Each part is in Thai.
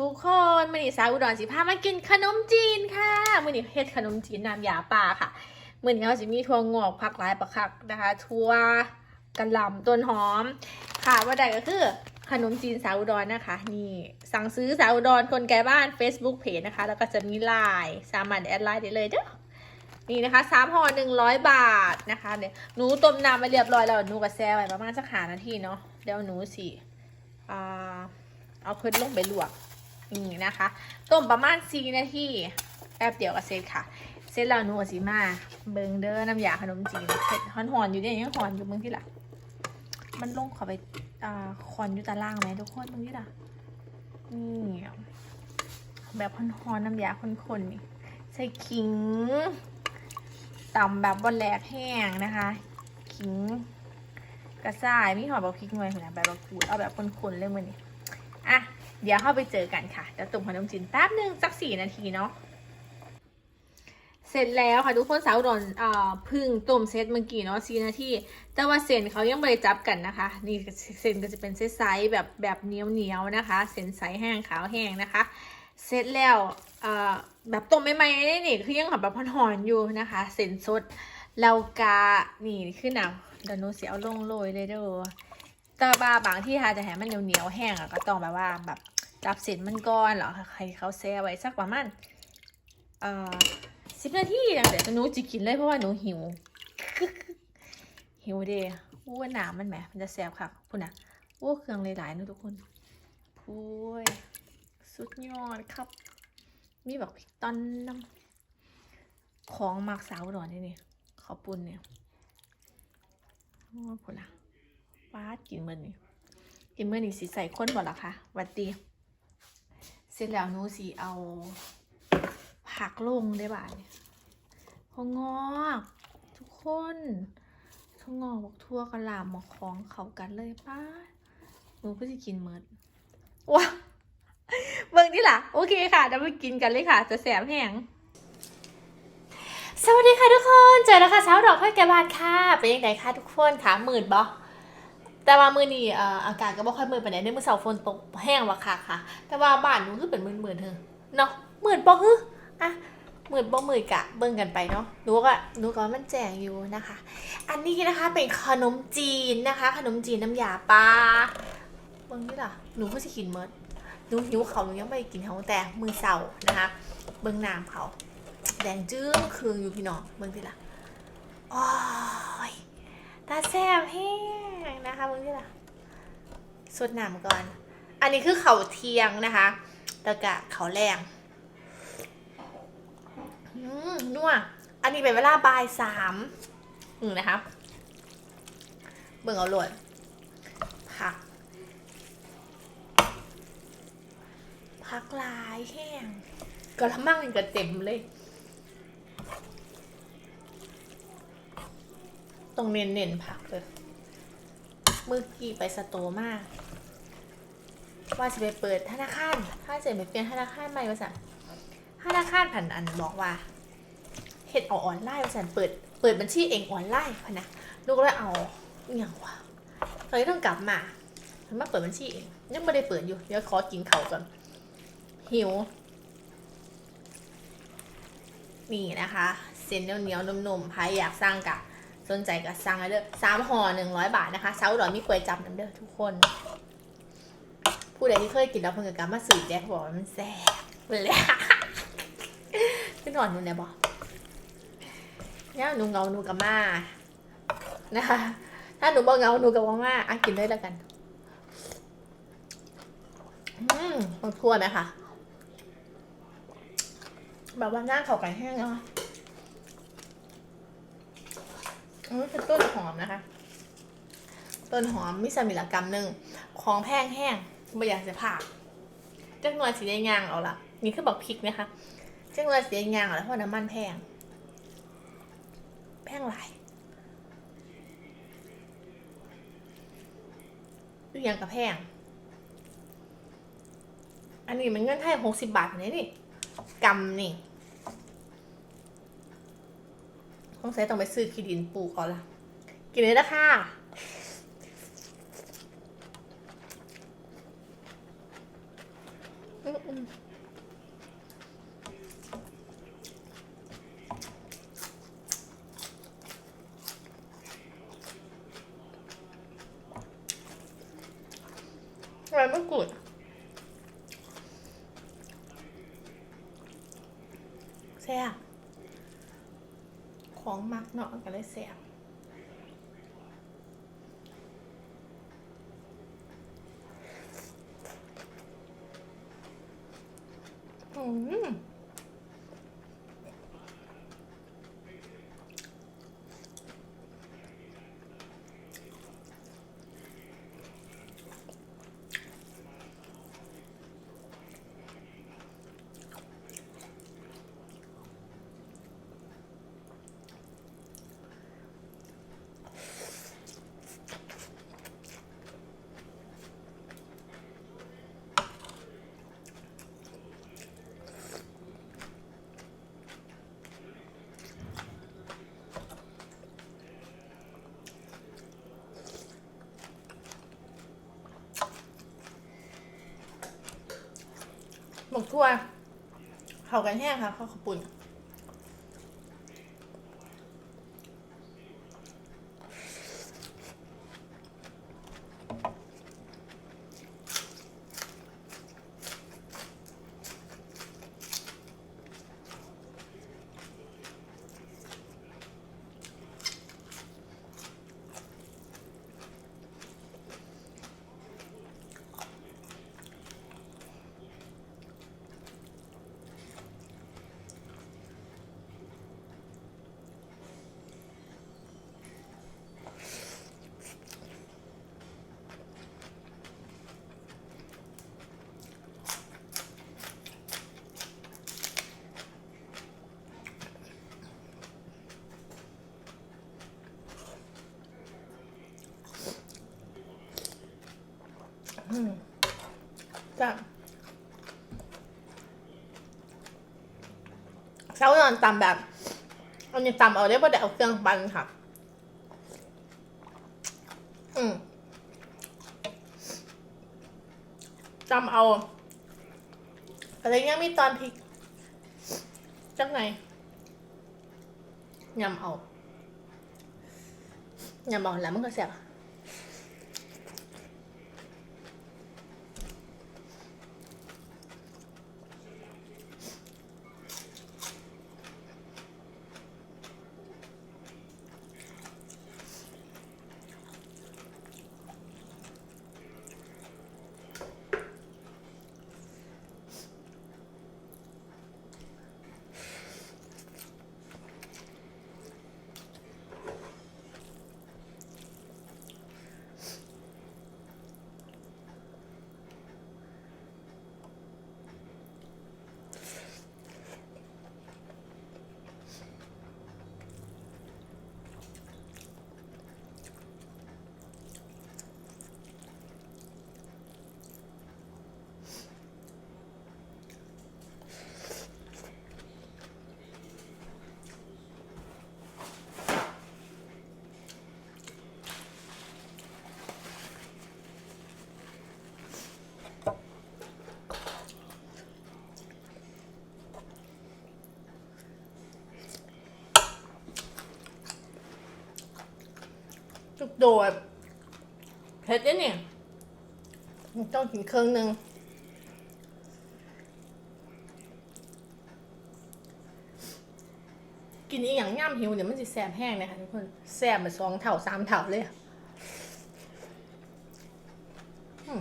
ทุกคนมือนี้สาวอุดรสิพามากินขนมจีนค่ะมือนี้เฮ็ดขนมจีนน้ำยาป่าค่ะมือนี้เขาจะมีถั่วงอกผักหลายประคักนะคะถั่วกระหล่ำต้นหอม ค่ะว่าใดก็คือขนมจีนสาวอุดรนะคะ นี่สั่งซื้อสาวอุดรคนแก่บ้าน Facebook Page นะคะ แล้วก็จะมีไลน์สามารถแอดไลน์ได้เลยเด้อนี่นะคะสามห่อหนึ่งร้อยบาทนะคะเดี๋ยวหนูต้มน้ำมาเรียบร้อยแล้วหนูก็แช่ไว้ประมาณสักหานาทีเนาะเดี๋ยวหนูสิอ่าเอาเพิ่นลงไปลวก นี่นะคะต้มประมาณสี่นาทีแป๊บเดียวก็เสร็จค่ะ เสร็จแล้วหนูกับสีมา เบิงเด้อน้ำยาขนมจีนเผ็ดหอนหอนๆอยู่เนี่ยยังหอนอยู่เมืองที่ละมันลงข้าไปอ่าคอนอยู่ตารางไหมทุกคนเมืองที่ละนี่แบบหอนหอนๆน้ำยาคนๆนี่ใส่ขิงตำแบบบนแหลกแห้งนะคะ ขิงกระส่ายมีหอมบักพริกหน่อยนะแบบบักกูดเอาแบบคนๆเลยมือนี่อะ เดี๋ยวเข้าไปเจอกันค่ะเดี๋ยวตุ่มขนมจีนแป๊บหนึ่งสักสี่นาทีเนาะเสร็จแล้วค่ะทุกคนสาวดอนอ่าพึ่งต้มเซตเมื่อกี้เนาะสี่นาทีแต่ว่าเส้นเขายังไม่ได้จับกันนะคะ นี่เส้นก็จะเป็นไซส์แบบแบบเหนียวเหนียวนะคะ เส้นใสแห้งขาวแห้งนะคะ เสร็จแล้วอ่าแบบต้มใหม่ๆนี่นี่คือยังแบบหอนอยู่นะคะ เส้นสดแล้วกานี่ขึ้นหนาวเดี๋ยวหนูเสียเอาลงโรยเลยเด้อแต่ว่าบางที่ค่ะจะแหมันเหนียวๆแห้งอะก็ต้องแบบว่าแบบ จับเส้นมันก่อนเหรอใครเขาแซ่ไว้สักประมาณเอ่อสิบนาทีนะเดี๋ยวหนูจะกินเลยเพราะว่าหนูหิว หิวเด้อู้ว่าหนามันแหมมันจะแซ่บค่ะพุ่นอะโอ้เครื่องหลายๆนะทุกคนพุ้ยสุดยอดครับ มีแบบตอนน้ำของมักสาวหน่อยนี่นี่ขอบปุ่นเนี่ยโอ้พุ่นอะป้าดกินเมื่อนี้กินเมื่อนี้สิใส่ข้นบ่ล่ะคะวัดดี เสร็จแล้วหนูสิเอา ผักลงได้บ่าเนี่ยพองอกทุกคนถั่วงอกบอกทั่วกระหลำหมอกของเขากันเลยป้าหนูก็จะกินเมื่อว้าเบิ่งนี่ล่ะ โอเคค่ะเดี๋ยวไปกินกันเลยค่ะ จะแสบแห้งสวัสดีค่ะทุกคน เจอแล้วค่ะเช้าดอกค่อแกบานค่ะ เป็นยังไงคะทุกคนขาหมื่นบ่ แต่ว่ามือนี่อากาศก็บ่ค่อยมืดปานใดเนื่องมือเสาฝนตกแห้งว่ะค่ะค่ะ แต่ว่าบ้านหนูคือเป็นมืดๆเธอเนาะหมืดบ่ฮึอะหมืดบ่มืดกะเบิ่งกันไปเนาะหนูก็หนูก็มันแจงอยู่นะคะ อันนี้นะคะเป็นขนมจีนนะคะ ขนมจีนน้ำยาปลาเบิ่งนี่ล่ะหนูก็สิกินเมิดหนูหิวเขาหนูยังไม่กินเขาแต่มือเสานะคะ เบิ่งน้ำเขาแดงจื้อคืองอยู่พี่น้องเบิ่งนี่ล่ะโอ้ย ตาแซ่บแห้งนะคะมึงที่ล่ะสุดหน้ำก่อน อันนี้คือเขาเทียงนะคะตะกะเขาแรงอืมนัวอันนี้เป็นเวลาบ่ายสามอืมนะคะเบิ่งเอาหลดผัก ผักลายแห้งกระมังมันก็เต็มเลย ต้องเน้นเน้นๆผักเลยเมื่อกี้ไปสโตมาก ว่าจะไปเปิดธนาคารถ้าเสร็จไปเปลี่ยนธนาคารใหม่ว่าสั่นธนาคารผันอันบอกว่าเฮ็ดเอาออนไลน์ว่าสั่นเปิดเปิดบัญชีเองออนไลน์พนะลูกเลยเอาอหย่างวะตอนนี้ต้องกลับมาถึงมาเปิดบัญชีเองยังไม่ได้เปิดอยู่เดี๋ยวขอกินเขาก่อนหิวนี่นะคะ เส้นเหนียวๆนุ่มๆใครอยากสร้างกับ สนใจก็สั่งเลยเด้อสามห่อหนึ่งร้อยบาทนะคะเช้าดอนมีกวยจับน้ำเด้อทุกคน ผู้ใดที่เคยกินแล้วเพิ่งกับมาสืบแจ๊บอกว่ามันแซ่บเลยพี่นหอนหนูเนี่ยบอกเนี่ยหนูเงาหนูกับมานะคะ ถ้าหนูบอกเงาหนูกับว่ามาอะกินได้แล้วกัน อืมมันทั่วไหมคะแบบว่าหน้าเขาไก่แห้งเนาะ อันนี้คือต้นหอมนะคะ ต้นหอมมิสมิลกรรมหนึ่งของแพงแห้งไม่อยากจะผ่าจังหน่อยสีแดงยางเอาละนี่คือบอกพริกนะคะจังหน่อยสีแดงยางเอาละเพราะน้ำมันแพง แพงหลายทุกอย่างกับแพง อันนี้มันเงินไทยหกสิบบาทนี่นี่กำนี่ ต้องใช้ต้องไปซื้อขี้ดินปลูกเอาละกินเลยนะคะอืมอืมอะไรไม่กุดแซ่บ ของมักเนาะก็เลยแสบอืม หมกทั่วเขากันแห้งค่ะข้าวขาวปุ่น จ้ะเช้านอนตำแบบอันนี้ตำเอาได้ป่ะเดี๋ยวเอาเครื่องปั่นค่ะ อืมจำเอา อะไรเงี้ยมีตอนพริกจังไงยำเอายำเอาแล้วมันก็แซ่บ จุก โดดเผ็ดเนี่ยเนี่ยต้องกินเครื่องหนึ่งกินอีกอย่างย่ำหิวเดี๋ยวมันจะแสบแห้งเลยค่ะทุกคนแสบมาสองเท่าสามเท่าเลยอะอืม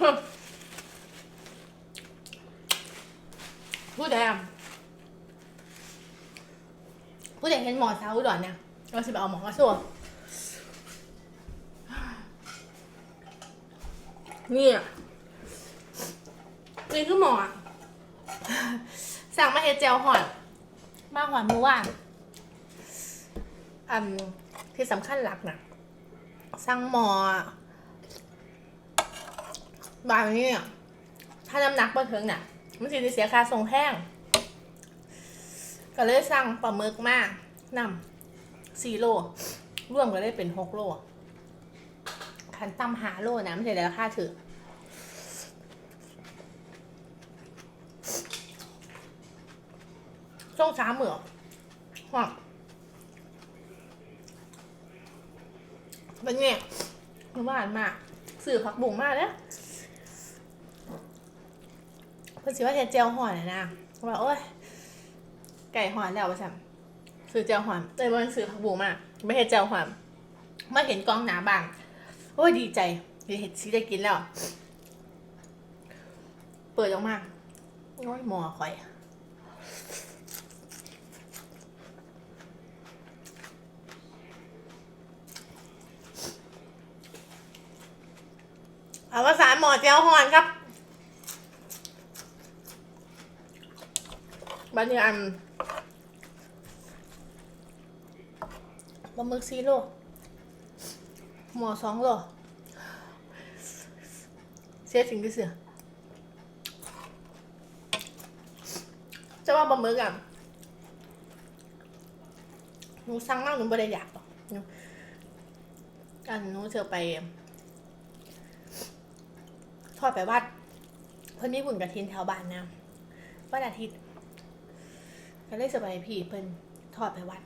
ฮึผู้ใดอะผู้ใดเห็นหมอสาวอุดรเนี่ยเรา สิไปเอาหมอมาสู้นี่อะนี่คือหมออะสั่งมาเฮดเจลหอดมากกว่าเมื่อวานอันที่สำคัญหลักนะสั่งหมออะบางนี่อะถ้าน้ำหนักบ่ถึงน่ะ มันสิดเสียค่าส่งแพงก็เลยสั่งปลาหมึกมากนำ สี่โลร่วมก็ได้เป็นหกโลคันตั้มหาโลนะไม่ใช่แล้วค่าถือช่องสามเหมือหอมเป็นไงหวานมากสื่อผักบุ๋งมากเนี่ยเพื่อนสิว่าเห็ดเจียวหอนนะว่าโอ้ยไก่หอนแล้วว่าสั่ง สื่อเจียวหอนเลยมันสื่อผักบุ๋งมาไม่เห็ดเจียวหอนมาเห็นกล้องหนาบางโอ้ยดีใจดีเห็ดซีได้กินแล้ว เปิดออกมาโอ้ยหมอคอยเอาภาษานหมอเจียวหอนครับบันนี้อัน ปลาหมึกซีโลหมอสองโลเสียสิ่งที่เสียจะว่าปลาหมึกอะหนูสั่งมากหนูไม่ได้อยากหรอกอันหนูเจอไป ทอดไปวัดเพิ่นมีบุญกระถินแถวบ้านนะวันอาทิตย์ก็เลยสบายพี่เพิ่นทอดไปวัด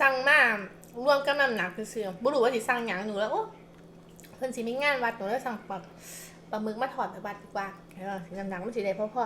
สั่งมารวมกับน้ำหนักคือเสื่อมบุรุษว่าสิสั่งหยังหนูแล้วโอ้เพิ่นสิมีงานวัดหนูแล้วสั่งปลาปลาหมึกมาถอดไปวัดดีกว่าเออสิน้ำหนักมันสิได้พ่อพ่อ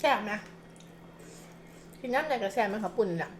แซ่บนะ แต่กระแซ่บมันขับปุ่นอะ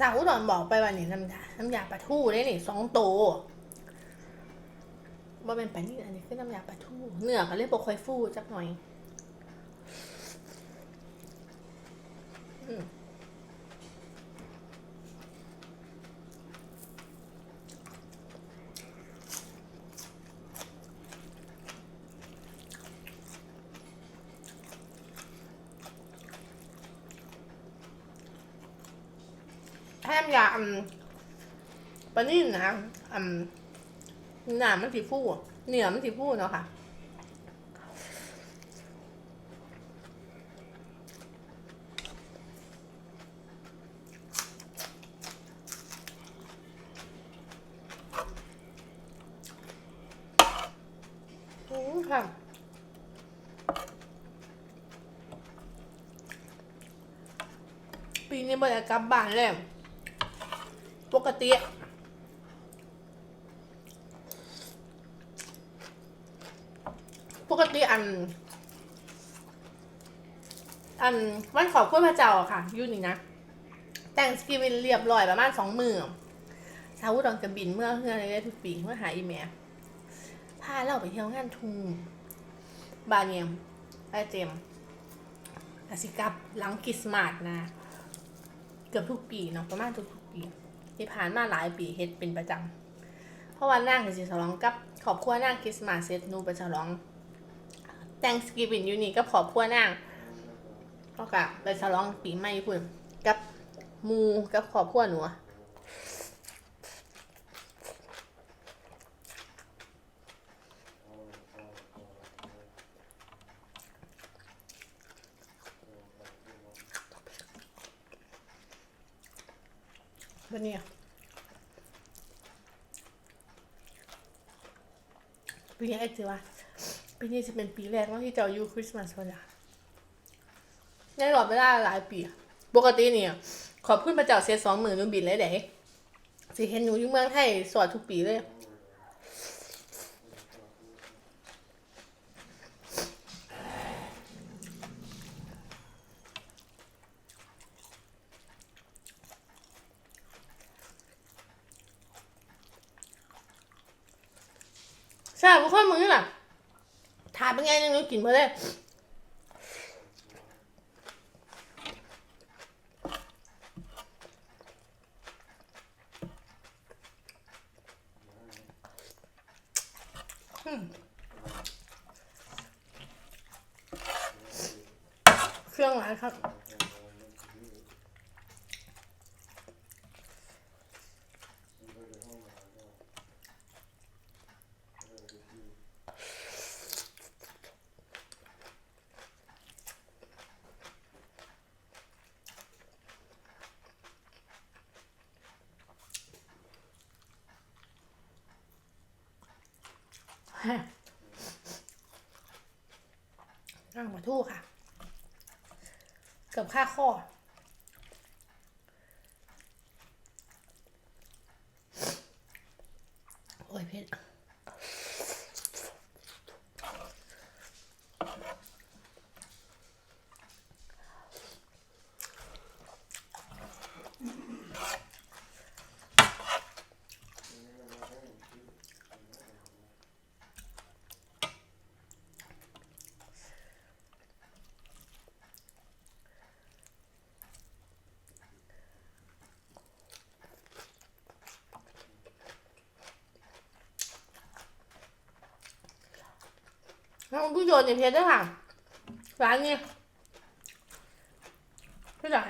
สาวอุดรบอกไปว่านี่น้ำยาน้ำยาปลาทูได้นี่สองโตว่าเป็นไปนี่อันนี้คือน้ำยาปลาทูเนื้อเขาเรียกโปรคอยฟูจักหน่อย ถ้าน้ำยาอืมปลานิ่นนะอืมหนามันสีฟูเหนื้อมันสีฟูเนาะค่ะอืมค่ะปีนี้บรรยากาศบ้านเลยป กติ ปกติอัน อันวันขอบคุณพระเจ้าค่ะยุ่นี่นะ แต่งสกีวินเรียบร้อยประมาณสองมือชาวอุดรจะบินเมื่อเพื่อนเลยทุกปีเมื่อหาอีเมลพาเราไปเที่ยวงานทูบาเนียมไอเจมอาสิกับหลังคริสต์มาสนะ เกือบทุกปีเนาะประมาณทุกทุกปี ที่ผ่านมาหลายปีเฮ็ดเป็นประจำเพราะว่านางสิฉลองกับครอบครัวนางคริสต์มาสเซตนูไปฉลอง Thanksgiving อยู่นี่กับครอบครัวนางก็กะไปฉลองปีใหม่พุ่นกับมูกับครอบครัวหนู วันนี้ปีนี้ไอ้จีว่าปีนี้จะเป็นปีแรกเนะที่เจ้าอยู่คริสต์มาสวันละในรอบเวลาหลายปี ปกติเนี่ย ขอบคุณพระเจ้าเสียสองหมื่นนูบินเลยเด้สิเห็นหนูอยู่เมืองไทยสวดทุกปีเลย ใช่พวกข้อมือน่ะถามเป็นไงนึงหนูกินมาเลยเครื่องหลายครับ ฮะนั่งมา ทู่ค่ะ เกือบค่าข้อยเพชร น้องผู้โยนในเพชรด้วยค่ะ ร้านนี้ไม่ได้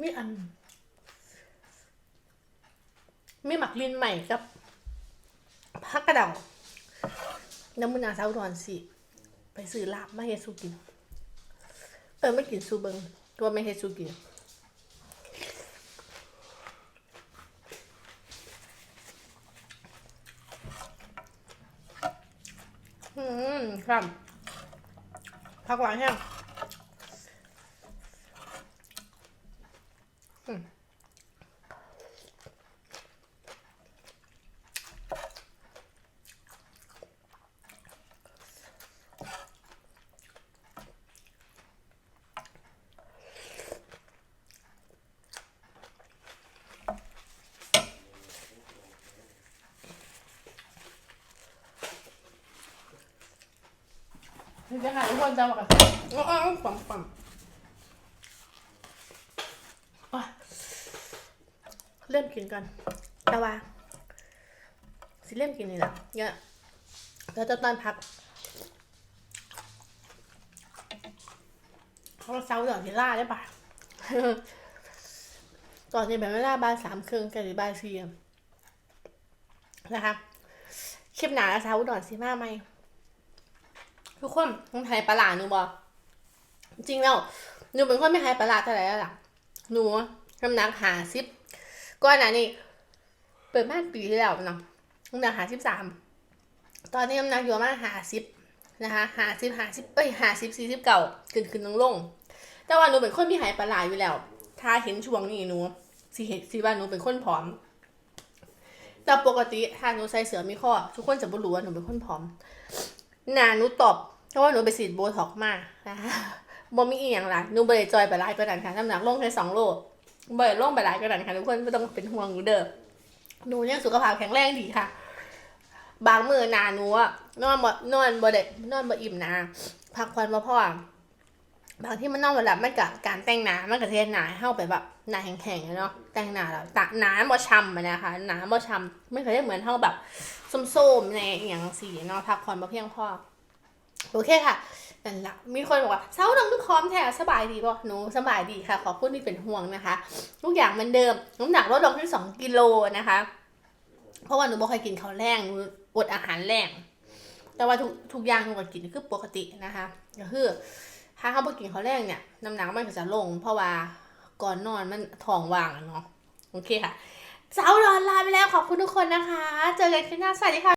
มีอัน วินใหม่กับพักกระเดาน้ำมันอาซาอุดรสิ ไปซื้อลาบมาเฮซูกิน เออไม่กินซูเบิงตัวไม่เฮซูกินอืมครับพักหวานแห้ง นี่จะหาทุกคนจะมากันอ๋อปั๊มปั๊มอะเริ่มกินกันแต่ว่าสิเริ่มกินนี่แหละเนี่ยแล้วจะตอนพักเขาเซาหย่อนที่ล่าได้ปะตอนนี้แบบเวลาบายสามครึ่งกันหรือบายสี่นะคะคลิปหนาเซาอุดอนซีมาไหม ทุกคนมึงไทยปลาหลาหนูบอกจริงแล้วหนูเป็นคนไม่ไทยปลาหลาเท่าไหร่แล้วล่ะหนูน้ำหนักหาสิบก่อนหน้านี้เปิดบ้านปีที่แล้วเนาะน้ำหนักหาสิบสามตอนนี้น้ำหนักอยู่ประมาณหาสิบนะคะหาสิบหาสิบเอ้ยหาสิบสี่สิบเก่าขึ้นขึ้นลงลงแต่ว่าหนูเป็นคนไม่ไทยปลาหลาอยู่แล้ว ถ้าเห็นช่วงนี้หนูสิเห็นสิว่าหนูเป็นคนผอมแต่ปกติถ้าหนูใส่เสื้อมีข้อทุกคนจะบ่รู้ว่าหนูเป็นคนผอมหนาหนูตอบ เพราะว่าหนูไปฉีดโบท็อกมานะคะบ่มีอีหยังหลายหนูเบ่ได้จอยไปหลายกว่านั้นค่ะน้ำหนักลงแค่สองโลบ่ได้ลงไปหลายกว่านั้นค่ะทุกคนไม่ต้องเป็นห่วงหนูเด้อหนูยังสุขภาพแข็งแรงดีค่ะ บางมื้อหนาหนูอะนอนบ่นอนบ่ได้นอนบ่อิ่มนะพักผ่อนบ่พอบางที่มันนอนบ่หลับมันกับการแต่งหน้ามันก็เทนหน้าให้าไปแบบหน้าแข็งๆเนาะแต่งหน้าแล้วตะหน้าบ่ช้ำนะคะหน้าบ่ช้ำไม่เคยได้เหมือนเฮาแบบส้มๆในอย่างสีเนาะพักผ่อนบ่เพียงพอ โอเคค่ะนั่นละมีคนบอกว่าเช้าน้องทุกคอมแท้สบายดีป่ะหนูสบายดีค่ะ ขอบคุณที่เป็นห่วงนะคะ ทุกอย่างมือนเดิม น้ำหนักลดลงที่สองกิโลนะคะ เพราะว่าหนูบ่เคยกินข้าวแรงหนูอดอาหารแรงแต่ว่าทุกทุกอย่างหนูก็กินคือปกตินะคะก็คือถ้าเขาบ่กินข้าวแรงเนี่ยน้ำหนักมันก็จะลง เพราะว่าก่อนนอนมันท้องว่างเนาะโอเคค่ะเช้าร้อนลาไปแล้วขอบคุณทุกคนนะคะ เจอกันคลิปหน้าสวัสดีค่ะ